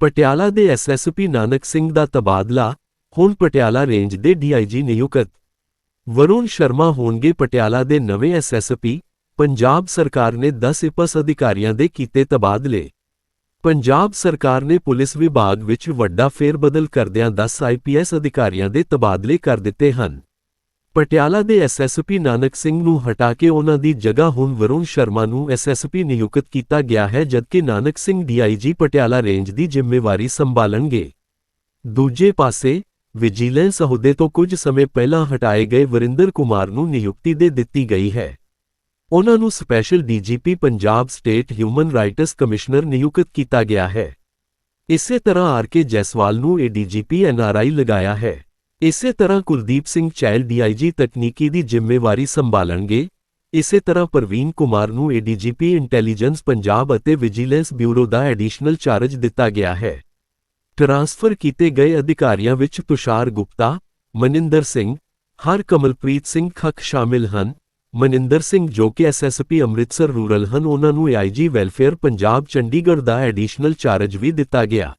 ਪਟਿਆਲਾ ਦੇ ਐਸਐਸਪੀ ਨਾਨਕ ਸਿੰਘ ਦਾ ਤਬਾਦਲਾ, ਹੁਣ ਪਟਿਆਲਾ ਰੇਂਜ ਦੇ ਡੀਆਈਜੀ ਨਿਯੁਕਤ। ਵਰੁਣ ਸ਼ਰਮਾ ਹੋਣਗੇ ਪਟਿਆਲਾ ਦੇ ਨਵੇਂ ਐਸਐਸਪੀ ਪੰਜਾਬ ਸਰਕਾਰ ਨੇ 10 ਇਪਸ ਅਧਿਕਾਰੀਆਂ ਦੇ ਕੀਤੇ ਤਬਾਦਲੇ। ਪੰਜਾਬ ਸਰਕਾਰ ਨੇ ਪੁਲਿਸ ਵਿਭਾਗ ਵਿੱਚ ਵੱਡਾ ਫੇਰਬਦਲ ਕਰਦਿਆਂ 10 ਆਈਪੀਐਸ ਅਧਿਕਾਰੀਆਂ ਦੇ ਤਬਾਦਲੇ ਕਰ ਦਿੱਤੇ ਹਨ। ਪਟਿਆਲਾ ਦੇ ਐਸਐਸਪੀ ਨਾਨਕ ਸਿੰਘ ਨੂੰ ਹਟਾ ਕੇ ਉਹਨਾਂ ਦੀ ਜਗ੍ਹਾ ਹੁਣ ਵਰੁਣ ਸ਼ਰਮਾ ਨੂੰ ਐਸਐਸਪੀ ਨਿਯੁਕਤ ਕੀਤਾ ਗਿਆ ਹੈ, ਜਦਕਿ ਨਾਨਕ ਸਿੰਘ ਡੀਆਈਜੀ ਪਟਿਆਲਾ ਰੇਂਜ ਦੀ ਜ਼ਿੰਮੇਵਾਰੀ ਸੰਭਾਲਣਗੇ। ਦੂਜੇ ਪਾਸੇ, ਵਿਜੀਲੈਂਸ ਅਹੁਦੇ ਤੋਂ ਕੁਝ ਸਮੇਂ ਪਹਿਲਾਂ ਹਟਾਏ ਗਏ ਵਰਿੰਦਰ ਕੁਮਾਰ ਨੂੰ ਨਿਯੁਕਤੀ ਦੇ ਦਿੱਤੀ ਗਈ ਹੈ। ਉਹਨਾਂ ਨੂੰ special DGP Punjab state human rights commissioner ਨਿਯੁਕਤ ਕੀਤਾ ਗਿਆ ਹੈ। ਇਸੇ ਤਰ੍ਹਾਂ ਆਰ ਕੇ ਜੈਸਵਾਲ ਨੂੰ ਏਡੀਜੀਪੀ ਐਨਆਰਆਈ ਲਗਾਇਆ ਹੈ। ਇਸੇ ਤਰ੍ਹਾਂ ਕੁਲਦੀਪ ਸਿੰਘ ਚੈਲ ਡੀਆਈਜੀ ਤਕਨੀਕੀ ਦੀ ਜ਼ਿੰਮੇਵਾਰੀ ਸੰਭਾਲਣਗੇ। ਇਸੇ ਤਰ੍ਹਾਂ ਪ੍ਰਵੀਨ ਕੁਮਾਰ ਨੂੰ ਏਡੀਜੀਪੀ ਇੰਟੈਲੀਜੈਂਸ ਪੰਜਾਬ ਅਤੇ ਵਿਜੀਲੈਂਸ ਬਿਊਰੋ ਦਾ ਐਡੀਸ਼ਨਲ ਚਾਰਜ ਦਿੱਤਾ ਗਿਆ ਹੈ। ਟ੍ਰਾਂਸਫਰ ਕੀਤੇ ਗਏ ਅਧਿਕਾਰੀਆਂ ਵਿੱਚ ਤੁਸ਼ਾਰ ਗੁਪਤਾ, ਮਨਿੰਦਰ ਸਿੰਘ, ਹਰ ਕਮਲਪ੍ਰੀਤ ਸਿੰਘ ਖੱਖ ਸ਼ਾਮਿਲ ਹਨ। ਮਨਿੰਦਰ ਸਿੰਘ ਜੋ ਕਿ ਐਸਐਸਪੀ ਅੰਮ੍ਰਿਤਸਰ ਰੂਰਲ ਹਨ, ਉਹਨਾਂ ਨੂੰ ਏਆਈਜੀ ਵੈਲਫੇਅਰ ਪੰਜਾਬ ਚੰਡੀਗੜ੍ਹ ਦਾ ਐਡੀਸ਼ਨਲ ਚਾਰਜ ਵੀ ਦਿੱਤਾ ਗਿਆ।